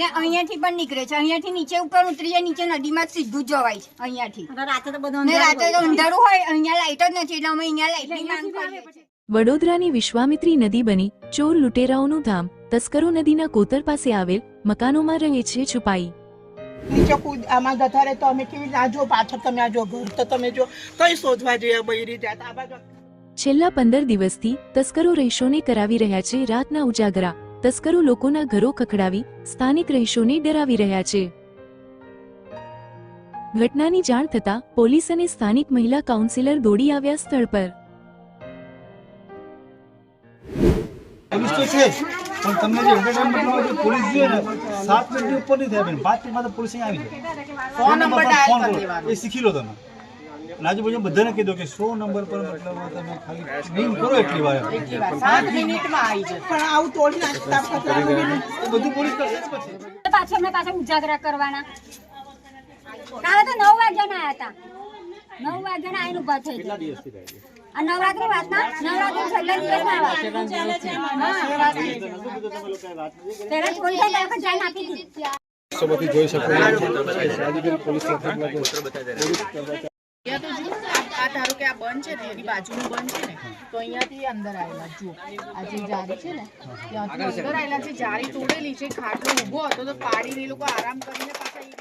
ને અહીંયાથી પણ નીકળે છે. અહીંયાથી નીચે ઉપર ઉતરી જાય નીચે નદીમાં સીધું જ જવાય છે અહીંયાથી. રાતે તો બધું રાતે તો અંધારું હોય અહીંયા લાઈટ જ નથી એટલે અમે અહીંયા લાઈટની માંગ કરીએ વડોદરાની વિશ્વામિત્રી નદી બની ચોર લૂંટેરાઓનું ધામ તસ્કરો નદીના કોતર પાસે આવેલ મકાનોમાં રહે છે છુપાઈ. નીચે કૂદ આમાં જતા રહે તો અમે કેવી ના જો પાછળ તમે આ જો ઘર તો તમે જો કઈ શોધવા જઈએ બૈરી જાત આ છેલ્લા પંદર દિવસથી તસ્કરો રહીશોને કરાવી રહ્યા છે રાતના ઉજાગરા. તસ્કરો લોકોના ઘરો ખખડાવી સ્થાનિક રહીશોને ડરાવી રહ્યા છે. ઘટનાની જાણ થતાં પોલીસ અને સ્થાનિક મહિલા કાઉન્સિલર દોડી આવ્યા સ્થળ પર. પોલીસ. પણ તમને જે જે જોઈએ ને. સાત મિનિટની ઉપર નહીં થાય બેન. પાંચ મિનિટમાં તો પોલીસ આવી જાય. સો નંબર ફોન કરી. કરો. દેવાનો. એ શીખી લો તમે. આજુબાજુ બધાને કીધું કે સો નંબર પર મતલબ તમે ખાલી સ્ક્રીન કરો એટલી વાર. સાત મિનિટમાં આવી જાય પણ આવું તોડી નાખતા બધું પોલીસ કરશે પછી. પાછું અમને પાછા ઉજાગરા કરવાના. કાલે તો નવ વાગ્યાના આયા હતા. નવ વાગ્યાના આઈને ઊભા થઈ ગયા. આ નવરાત્રી વાત ના નવરાત્રી છેલ્લા દિવસના વાત. પેલા પોલીસે જાણ આપી દીધી. અહીંયા તો જુઓ, આ આ ધારો કે આ બંધ છે ને એની બાજુનું બંધ છે ને તો અહીંયાથી અંદર આવેલા જુઓ આ જે જારી છે ને ત્યાંથી અંદર આવેલા છે જારી તોડેલી છે ખાટલો ઊભો હતો તો પાડીને એ લોકો આરામ કરીને પાછા ઈ-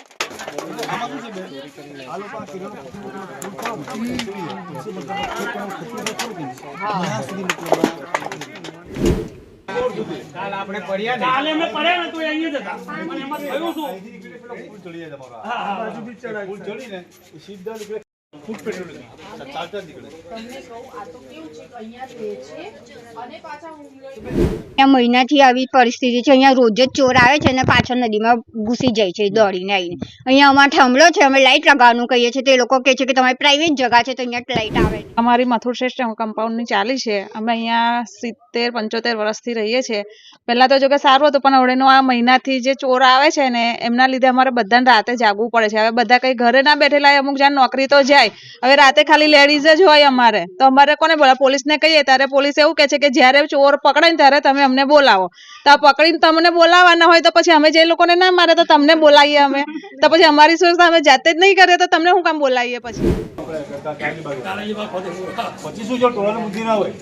આમાં શું છે બેન આ લોકો આ કિરણ કાલે અમે પડ્યા ને તો અહીંયા જ એમાં થયું શું? પુલ ચડી જાય તમારો આ બાજુ બી ચડાય પુલ સીધા નીકળે ફૂટ ચાલતા જ નીકળે. તમને કહું આ તો કેવું છે અહીંયા જ છે અને પાછા ઊંઘ મહિનાથી આવી પરિસ્થિતિ છે અહીંયા રોજ જ ચોર આવે છે અને પાછળ નદીમાં ઘૂસી જાય છે દોડીને આવીને. અહીંયા અમારે થાંભલો છે અમે લાઇટ લગાવવાનું કહીએ છીએ તે લોકો કહે છે કે તમારી પ્રાઇવેટ જગા છે તો અહીંયા લાઇટ આવે. અમારી મથુર શ્રેષ્ઠ કમ્પાઉન્ડની ચાલી છે. અમે અહીંયા સિત્તેર પંચોતેર વર્ષથી રહીએ છીએ. પહેલાં તો જો કે સારું હતું પણ હવેનો આ મહિનાથી જે ચોર આવે છે ને એમના લીધે અમારે બધાને રાતે જાગવું પડે છે. હવે બધા કંઈ ઘરે ના બેઠેલા અમુક જ્યાં નોકરી તો જાય. હવે રાતે ખાલી લેડીઝ જ હોય અમારે. તો અમારે કોને બોલા પોલીસને કહીએ. ત્યારે પોલીસ એવું કહે છે કે જ્યારે ચોર પકડે ને ત્યારે તમે અમને બોલાવો. તો આ પકડીને તમને બોલાવવાના હોય તો પછી અમે જે લોકોને ના મારે તો તમને બોલાવીએ અમે. તો પછી અમારી સુરક્ષા અમે જાતે જ નહીં કરીએ તો તમને શું કામ બોલાવીએ પછી? પછી શું જો ટોળાની બુદ્ધિ ના હોય.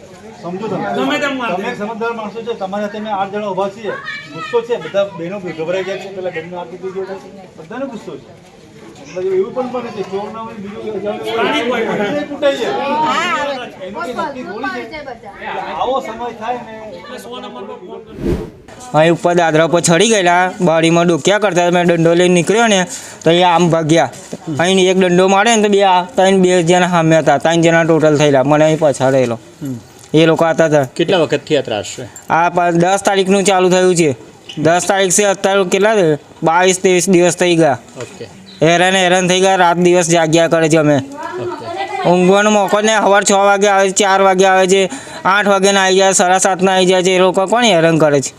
સમજો તમે. તેમ સમજદાર માણસો છો. તમારા હાથે આઠ જણા ઊભા છીએ. ગુસ્સો છે. બધા બહેનો ગભરાઈ જાય છે. પેલા બેનનો આપી બધાને ગુસ્સો છે. એટલે એવું પણ બને છે ચોર ના હોય બીજું પ્રાણી કોઈ પણ. બીજું કૂટાઈ જાય. એનું કંઈ નક્કી થોડી છે એટલે આવો સમય થાય ને સો નંબર પર ફોન કરજો. અહીં ઉપર દાદરા પર ચડી ગયેલા બારીમાં ડોક્યા કરતા મેં દંડો લઈને નીકળ્યો ને તો એ આમ ભાગ્યા. અહીં એક દંડો મારે ને તો બે ત્રણ બે જણા સામે હતા ત્રણ જણા ટોટલ થયેલા. મને અહીં પછાડેલો એ લોકો હતા હતા. કેટલા વખતથી આ ત્રાસ છે? આ દસ તારીખનું ચાલુ થયું છે. દસ તારીખ છે અત્યારે કેટલા બાવીસ ત્રેવીસ દિવસ થઈ ગયા. ઓકે. હેરાન હેરાન થઈ ગયા, રાત દિવસ જાગ્યા કરે છે અમે. ઊંઘવાનો મોકો ને સવાર છ વાગે આવે છે, ચાર વાગે આવે છે, આઠ વાગ્યાના આવી જાય, સાડા સાતના આવી જાય છે, એ લોકો કોણ હેરાન કરે છે?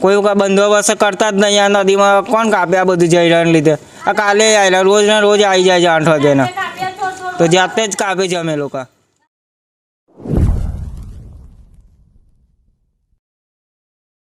કોઈ બંદોબસ્ત કરતા જ નહીં, આ નદીમાં કોણ કાપે આ બધું જઈરાને લીધે? આ કાલે આવેલા રોજના રોજ આવી જાય છે આઠ વાગ્યાના તો જાતે જ કાપે છે અમે લોકો.